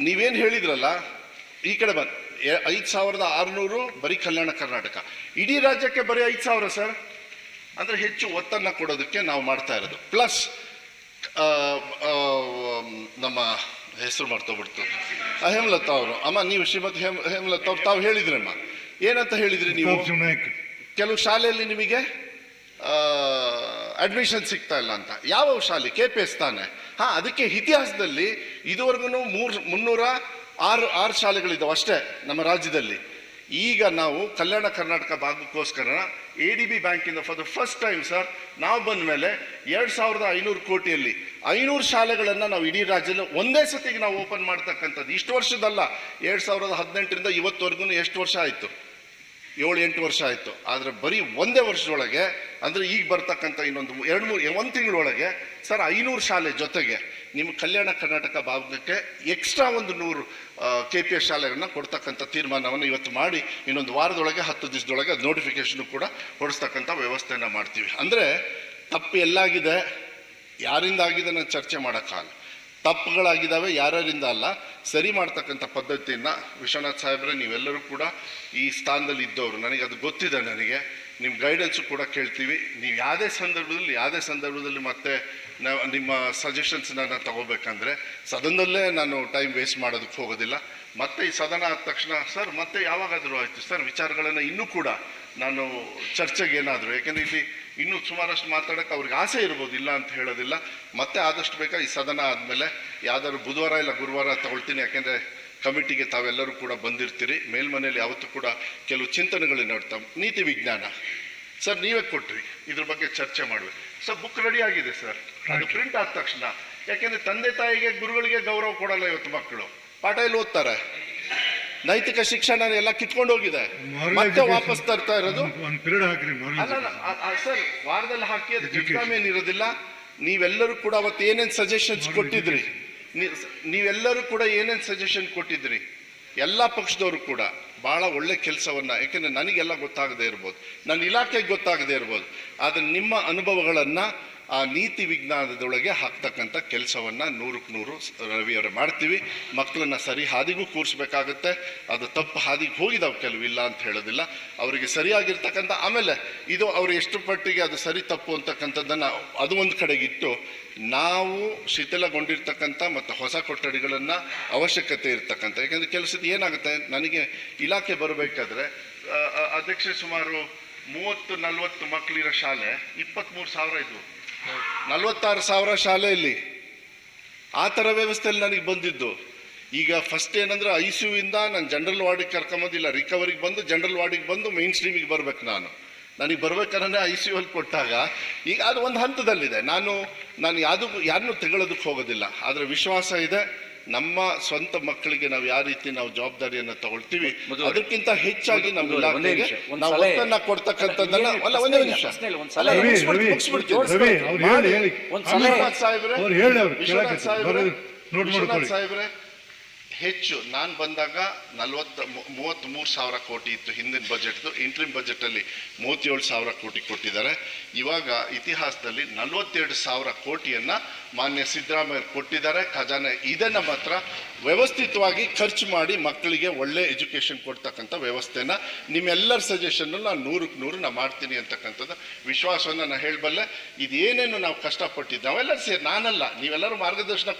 ನೀವೇನು ಹೇಳಿದ್ರಲ್ಲ ಈ ಕಡೆ ಬಂದು ಐದು ಸಾವಿರದ ಆರುನೂರು ಬರೀ ಕಲ್ಯಾಣ ಕರ್ನಾಟಕ. ಇಡೀ ರಾಜ್ಯಕ್ಕೆ ಬರೀ ಐದು ಸಾವಿರ ಸರ್? ಅಂದರೆ ಹೆಚ್ಚು ಒತ್ತನ್ನು ಕೊಡೋದಕ್ಕೆ ನಾವು ಮಾಡ್ತಾ ಇರೋದು. ಪ್ಲಸ್ ನಮ್ಮ ಹೆಸರು ಮರ್ತೋಗ್ಬಿಡ್ತು. ಆ, ಹೇಮಲತಾ ಅವರು. ಅಮ್ಮ ನೀವು ಶ್ರೀಮತ್ ಹೇಮ ಹೇಮಲತಾ ಅವ್ರು ತಾವು ಹೇಳಿದ್ರಮ್ಮ. ಏನಂತ ಹೇಳಿದ್ರಿ ನೀವು? ಕೆಲವು ಶಾಲೆಯಲ್ಲಿ ನಿಮಗೆ ಅಡ್ಮಿಷನ್ ಸಿಗ್ತಾ ಇಲ್ಲ ಅಂತ. ಯಾವ ಶಾಲೆ? ಕೆ ಪಿ ಎಸ್ ತಾನೆ. ಹಾ, ಅದಕ್ಕೆ ಇತಿಹಾಸದಲ್ಲಿ ಇದುವರೆಗೂ ಮೂರು, ಮುನ್ನೂರ ಆರು ಆರು ಶಾಲೆಗಳಿದ್ದಾವೆ ಅಷ್ಟೇ ನಮ್ಮ ರಾಜ್ಯದಲ್ಲಿ. ಈಗ ನಾವು ಕಲ್ಯಾಣ ಕರ್ನಾಟಕ ಭಾಗಕ್ಕೋಸ್ಕರ ಎ ಡಿ ಬಿ ಬ್ಯಾಂಕಿಂದ for the first time sir ನಾವು ಬಂದ ಮೇಲೆ ಎರಡು ಸಾವಿರದ ಐನೂರು ಕೋಟಿಯಲ್ಲಿ ಐನೂರು ಶಾಲೆಗಳನ್ನು ನಾವು ಇಡೀ ರಾಜ್ಯದಲ್ಲಿ ಒಂದೇ ಸತಿಗೆ ನಾವು ಓಪನ್ ಮಾಡ್ತಕ್ಕಂಥದ್ದು. ಇಷ್ಟು ವರ್ಷದಲ್ಲ, ಎರಡು ಸಾವಿರದ ಹದಿನೆಂಟರಿಂದ ಇವತ್ತುವರೆಗೂ ಎಷ್ಟು ವರ್ಷ ಆಯಿತು? ಏಳು ಎಂಟು ವರ್ಷ ಆಯಿತು. ಆದರೆ ಬರೀ ಒಂದೇ ವರ್ಷದೊಳಗೆ, ಅಂದರೆ ಈಗ ಬರ್ತಕ್ಕಂಥ ಇನ್ನೊಂದು ಎರಡು ಮೂರು, ಒಂದು ತಿಂಗಳೊಳಗೆ, ಸರ್ ಐನೂರು ಶಾಲೆ ಜೊತೆಗೆ ನಿಮ್ಮ ಕಲ್ಯಾಣ ಕರ್ನಾಟಕ ಭಾಗಕ್ಕೆ ಎಕ್ಸ್ಟ್ರಾ ಒಂದು ನೂರು ಕೆ ಪಿ ಎಸ್ ಶಾಲೆಗಳನ್ನ ಕೊಡ್ತಕ್ಕಂಥ ತೀರ್ಮಾನವನ್ನು ಇವತ್ತು ಮಾಡಿ, ಇನ್ನೊಂದು ವಾರದೊಳಗೆ, ಹತ್ತು ದಿವಸದೊಳಗೆ ನೋಟಿಫಿಕೇಶನ್ ಕೂಡ ಹೊಡಿಸ್ತಕ್ಕಂಥ ವ್ಯವಸ್ಥೆಯನ್ನು ಮಾಡ್ತೀವಿ. ಅಂದರೆ ತಪ್ಪು ಎಲ್ಲಾಗಿದೆ ಯಾರಿಂದ ಆಗಿದೆ ನಾನು ಚರ್ಚೆ ಮಾಡೋಕ್ಕಾಗಲ್ಲ. ತಪ್ಪುಗಳಾಗಿದ್ದಾವೆ, ಯಾರ್ಯಾರಿಂದ ಅಲ್ಲ ಸರಿ ಮಾಡ್ತಕ್ಕಂಥ ಪದ್ಧತಿಯನ್ನು ವಿಶ್ವನಾಥ್ ಸಾಹೇಬ್ರೆ, ನೀವೆಲ್ಲರೂ ಕೂಡ ಈ ಸ್ಥಾನದಲ್ಲಿ ಇದ್ದವರು ನನಗೆ ಅದು ಗೊತ್ತಿದೆ ನನಗೆ ನಿಮ್ಮ ಗೈಡೆನ್ಸು ಕೂಡ ಕೇಳ್ತೀವಿ. ನೀವು ಯಾವುದೇ ಸಂದರ್ಭದಲ್ಲಿ ಯಾವುದೇ ಸಂದರ್ಭದಲ್ಲಿ ಮತ್ತೆ ನಿಮ್ಮ ಸಜೆಷನ್ಸ್ನ ನಾನು ತಗೋಬೇಕಂದ್ರೆ, ಸದನದಲ್ಲೇ ನಾನು ಟೈಮ್ ವೇಸ್ಟ್ ಮಾಡೋದಕ್ಕೆ ಹೋಗೋದಿಲ್ಲ. ಮತ್ತೆ ಈ ಸದನ ಆದ ತಕ್ಷಣ ಸರ್ ಮತ್ತೆ ಯಾವಾಗಾದರೂ ಆಯಿತು? ಸರ್ ವಿಚಾರಗಳನ್ನು ಇನ್ನೂ ಕೂಡ ನಾನು ಚರ್ಚೆಗೆ ಏನಾದರೂ, ಯಾಕೆಂದರೆ ಇಲ್ಲಿ ಇನ್ನೂ ಸುಮಾರಷ್ಟು ಮಾತಾಡೋಕ್ಕೆ ಅವ್ರಿಗೆ ಆಸೆ ಇರ್ಬೋದು ಇಲ್ಲ ಅಂತ ಹೇಳೋದಿಲ್ಲ. ಮತ್ತೆ ಆದಷ್ಟು ಬೇಗ ಈ ಸದನ ಆದಮೇಲೆ ಯಾವ್ದಾದ್ರು ಬುಧವಾರ ಇಲ್ಲ ಗುರುವಾರ ತಗೊಳ್ತೀನಿ ಯಾಕೆಂದರೆ ಕಮಿಟಿಗೆ ತಾವೆಲ್ಲರೂ ಕೂಡ ಬಂದಿರ್ತೀರಿ. ಮೇಲ್ಮನೆಯಲ್ಲಿ ಯಾವತ್ತೂ ಕೂಡ ಕೆಲವು ಚಿಂತನೆಗಳು ನೋಡ್ತಾವೆ. ನೀತಿ ವಿಜ್ಞಾನ. ಸರ್ ನೀವೇ ಕೊಟ್ರಿ. ಇದ್ರ ಬಗ್ಗೆ ಚರ್ಚೆ ಮಾಡುವೆ. ಸರ್ ಬುಕ್ ರೆಡಿ ಆಗಿದೆ ಸರ್. ಅದು ಪ್ರಿಂಟ್ ಆದ ತಕ್ಷಣ. ಯಾಕೆಂದ್ರೆ ತಂದೆ ತಾಯಿಗೆ ಗುರುಗಳಿಗೆ ಗೌರವ ಕೊಡಲ್ಲ ಇವತ್ತು ಮಕ್ಕಳು. ಪಾಠ ಎಲ್ಲಿ ಓದ್ತಾರೆ? ನೈತಿಕ ಶಿಕ್ಷಣ ಎಲ್ಲ ಕಿತ್ಕೊಂಡು ಹೋಗಿದೆ. ಮತ್ತೆ. ವಾಪಸ್ ತರ್ತಾ ಇರೋದು? ಸರ್ ವಾರದಲ್ಲಿ ಹಾಕಿ ಅದು ಏನಿರೋದಿಲ್ಲ ನೀವೆಲ್ಲರೂ ಕೂಡ ಅವತ್ತು ಏನೇನು ಸಜೆಷನ್ಸ್ ಕೊಟ್ಟಿದ್ರಿ? ನೀವೆಲ್ಲರೂ ಕೂಡ ಏನೇನು ಸಜೆಷನ್ ಕೊಟ್ಟಿದ್ರಿ? ಎಲ್ಲ ಪಕ್ಷದವರು ಕೂಡ ಬಹಳ ಒಳ್ಳೆ ಕೆಲಸವನ್ನ ಯಾಕೆಂದ್ರೆ ನನಗೆಲ್ಲ ಗೊತ್ತಾಗದೇ ಇರ್ಬೋದು. ನನ್ನ ಇಲಾಖೆಗೆ ಗೊತ್ತಾಗದೇ ಇರ್ಬೋದು. ಆದ್ರೆ ನಿಮ್ಮ ಅನುಭವಗಳನ್ನ ಆ ನೀತಿ ವಿಜ್ಞಾನದೊಳಗೆ ಹಾಕ್ತಕ್ಕಂಥ ಕೆಲಸವನ್ನು ನೂರಕ್ಕೆ ನೂರು ರವಿಯವರು ಮಾಡ್ತೀವಿ. ಮಕ್ಕಳನ್ನ ಸರಿ ಹಾದಿಗೂ ಕೂರಿಸ್ಬೇಕಾಗತ್ತೆ. ಅದು ತಪ್ಪು ಹಾದಿಗೆ ಹೋಗಿದಾವೆ ಕೆಲವು ಇಲ್ಲ ಅಂತ ಹೇಳೋದಿಲ್ಲ. ಅವರಿಗೆ ಸರಿಯಾಗಿರ್ತಕ್ಕಂಥ ಆಮೇಲೆ ಇದು ಅವರು ಎಷ್ಟು ಪಟ್ಟಿಗೆ ಅದು ಸರಿ ತಪ್ಪು ಅಂತಕ್ಕಂಥದ್ದನ್ನು ಅದು ಒಂದು ಕಡೆಗಿಟ್ಟು ನಾವು ಶಿಥಿಲಗೊಂಡಿರ್ತಕ್ಕಂಥ ಮತ್ತು ಹೊಸ ಕೊಠಡಿಗಳನ್ನು ಅವಶ್ಯಕತೆ ಇರ್ತಕ್ಕಂಥ. ಯಾಕಂದರೆ ಕೆಲಸದ ಏನಾಗುತ್ತೆ? ನನಗೆ ಇಲಾಖೆ ಬರಬೇಕಾದ್ರೆ ಅಧ್ಯಕ್ಷ ಸುಮಾರು ಮೂವತ್ತು ನಲವತ್ತು ಮಕ್ಕಳಿರೋ ಶಾಲೆ ಇಪ್ಪತ್ತ್ಮೂರು ಸಾವಿರ ಇದ್ವು. ನಲವತ್ತಾರು ಸಾವಿರ ಶಾಲೆಯಲ್ಲಿ ಆ ಥರ ವ್ಯವಸ್ಥೆಯಲ್ಲಿ ನನಗೆ ಬಂದಿದ್ದು. ಈಗ ಫಸ್ಟ್ ಏನಂದ್ರೆ ಐ ಸಿ ಇಂದ ನಾನು ಜನರಲ್ ವಾರ್ಡಿಗೆ ಕರ್ಕೊಂಬಂದಿಲ್ಲ. ರಿಕವರಿಗೆ ಬಂದು ಜನರಲ್ ವಾರ್ಡಿಗೆ ಬಂದು ಮೈನ್ ಸ್ಟ್ರೀಮಿಗೆ ಬರ್ಬೇಕು ನಾನು. ನನಗೆ ಬರ್ಬೇಕಾದ್ರೆ ಐ ಸಿ ಯು ಅಲ್ಲಿ ಕೊಟ್ಟಾಗ ಈಗ ಅದು ಒಂದು ಹಂತದಲ್ಲಿದೆ. ನಾನು ನಾನು ಯಾವುದು, ಯಾರನ್ನೂ ತೆಗೊಳ್ಳೋದಕ್ಕೆ ಹೋಗೋದಿಲ್ಲ. ಆದರೆ ವಿಶ್ವಾಸ ಇದೆ. ನಮ್ಮ ಸ್ವಂತ ಮಕ್ಕಳಿಗೆ ನಾವು ಯಾವ ರೀತಿ ನಾವು ಜವಾಬ್ದಾರಿಯನ್ನು ತಗೊಳ್ತೀವಿ ಮೊದಲು- ಅದಕ್ಕಿಂತ ಹೆಚ್ಚಾಗಿ ನಮ್ಮ ಇಲಾಖೆಗೆ ಒಂದ್ ನಾವು ಒತ್ತನ್ನ ಕೊಡ್ತಕ್ಕಂಥದ್ದನ್ನ ಅಲ್ಲ ಒಂದೇ ನಿಮಿಷ. ಸಾಹೇಬ್ರೆ ಅವ್ರು ಹೇಳಿ ಅವ್ರು ವಿಶ್ವನಾಥ್ ಕೇಳಕ್ಕೆ ಸಾಹೇಬ್ರೆ, ಹೆಚ್ಚು, ನಾನು ಬಂದಾಗ ನಲವತ್ತ ಮೂವತ್ತ್ ಮೂರು ಸಾವಿರ ಕೋಟಿ ಇತ್ತು ಹಿಂದಿನ ಬಜೆಟ್ದು. ಇಂಟ್ರಿಮ್ ಬಜೆಟಲ್ಲಿ ಮೂವತ್ತೇಳು ಸಾವಿರ ಕೋಟಿ ಕೊಟ್ಟಿದ್ದಾರೆ. ಇವಾಗ ಇತಿಹಾಸದಲ್ಲಿ ನಲವತ್ತೆರಡು ಸಾವಿರ ಕೋಟಿಯನ್ನು ಮಾನ್ಯ ಸಿದ್ದರಾಮಯ್ಯ ಕೊಟ್ಟಿದ್ದಾರೆ. ಖಜಾನೆ ಇದನ್ನು ಮಾತ್ರ ವ್ಯವಸ್ಥಿತವಾಗಿ ಖರ್ಚು ಮಾಡಿ ಮಕ್ಕಳಿಗೆ ಒಳ್ಳೆ ಎಜುಕೇಷನ್ ಕೊಡ್ತಕ್ಕಂಥ ವ್ಯವಸ್ಥೆನ ನಿಮ್ಮೆಲ್ಲರ ಸಜೆಷನ್ನು ನಾನು ನೂರಕ್ಕೆ ನೂರು ನಾನು ಮಾಡ್ತೀನಿ ಅಂತಕ್ಕಂಥದ್ದು ವಿಶ್ವಾಸವನ್ನು ನಾನು ಹೇಳಬಲ್ಲೆ. ಇದೇನೇನು ನಾವು ಕಷ್ಟಪಟ್ಟಿದ್ದು, ನಾವೆಲ್ಲರೂ ಸೇರಿ ನಾನಲ್ಲ, ನೀವೆಲ್ಲರೂ ಮಾರ್ಗದರ್ಶನ ಕೊಟ್ಟು